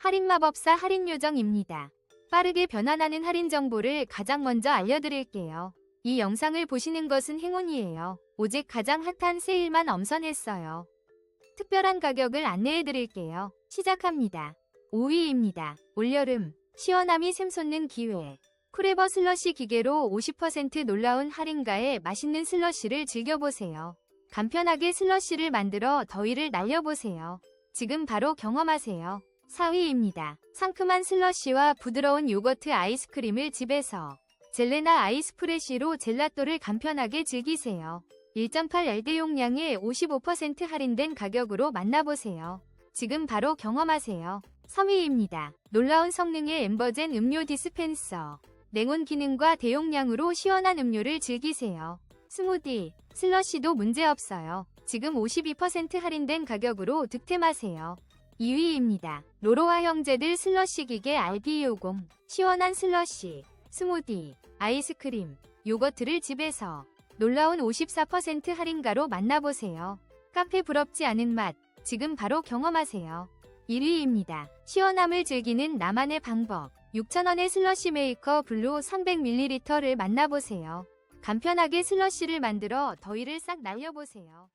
할인 마법사 할인 요정입니다. 빠르게 변환하는 할인 정보를 가장 먼저 알려드릴게요. 이 영상을 보시는 것은 행운이에요. 오직 가장 핫한 세일만 엄선했어요. 특별한 가격을 안내해드릴게요. 시작합니다. 5위입니다. 올여름 시원함이 샘솟는 기회. 쿠레버 슬러시 기계로 50% 놀라운 할인가에 맛있는 슬러시를 즐겨보세요. 간편하게 슬러시를 만들어 더위를 날려보세요. 지금 바로 경험하세요. 4위입니다. 상큼한 슬러시와 부드러운 요거트 아이스크림을 집에서 젤레나 아이스프레쉬로 젤라또를 간편하게 즐기세요. 1.8LD 용량에 55% 할인된 가격으로 만나보세요. 지금 바로 경험하세요. 3위입니다. 놀라운 성능의 엠버젠 음료 디스펜서. 냉온 기능과 대용량으로 시원한 음료를 즐기세요. 스무디, 슬러시도 문제없어요. 지금 52% 할인된 가격으로 득템하세요. 2위입니다. 로로와 형제들 슬러시 기계 RB50. 시원한 슬러시, 스무디, 아이스크림, 요거트를 집에서 놀라운 54% 할인가로 만나보세요. 카페 부럽지 않은 맛, 지금 바로 경험하세요. 1위입니다. 시원함을 즐기는 나만의 방법. 6,000원의 슬러시 메이커 블루 300ml를 만나보세요. 간편하게 슬러시를 만들어 더위를 싹 날려보세요.